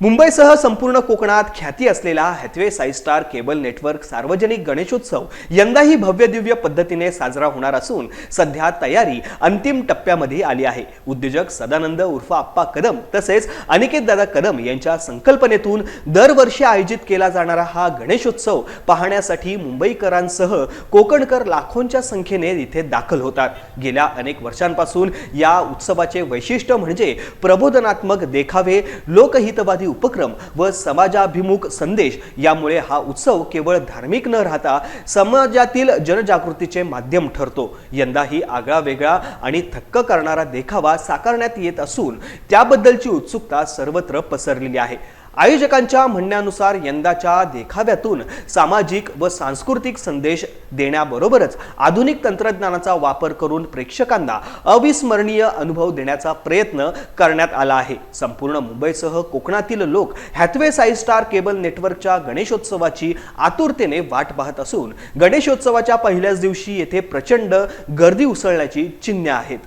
मुंबईसह संपूर्ण कोकणात ख्याती असलेला Hathway Sai star cable network सार्वजनिक गणेशोत्सव यंदाही भव्य दिव्य पद्धतीने साजरा होणार असून सध्या तयारी अंतिम टप्प्यामध्ये आली आहे. उद्योजक सदानंद उर्फ आप्पा कदम तसेच अनिकेत दादा कदम यांच्या संकल्पनेतून दरवर्षी आयोजित केला जाणारा हा गणेशोत्सव पाहण्यासाठी मुंबईकरांसह कोकणकर लाखोंच्या संख्येने इथे दाखल होतात. गेल्या अनेक वर्षांपासून या उत्सवाचे वैशिष्ट्य म्हणजे प्रबोधनात्मक देखावे लोकहितवादी उपक्रम व समाजाभिमुख संदेश यामुळे हा उत्सव केवळ धार्मिक न राहता समाजातील जनजागृतीचे माध्यम ठरतो. यंदाही आगळा वेगळा आणि थक्क करणारा देखावा साकारण्यात येत असून त्याबद्दलची उत्सुकता सर्वत्र पसरलेली आहे. आयोजकांच्या म्हणण्यानुसार यंदाच्या देखाव्यातून सामाजिक व सांस्कृतिक संदेश देण्याबरोबरच आधुनिक तंत्रज्ञानाचा वापर करून प्रेक्षकांना अविस्मरणीय अनुभव देण्याचा प्रयत्न करण्यात आला आहे. संपूर्ण मुंबईसह कोकणातील लोक हॅथवे साई स्टार केबल नेटवर्कच्या गणेशोत्सवाची आतुरतेने वाट पाहत असून गणेशोत्सवाच्या पहिल्याच दिवशी येथे प्रचंड गर्दी उसळण्याची चिन्हे आहेत.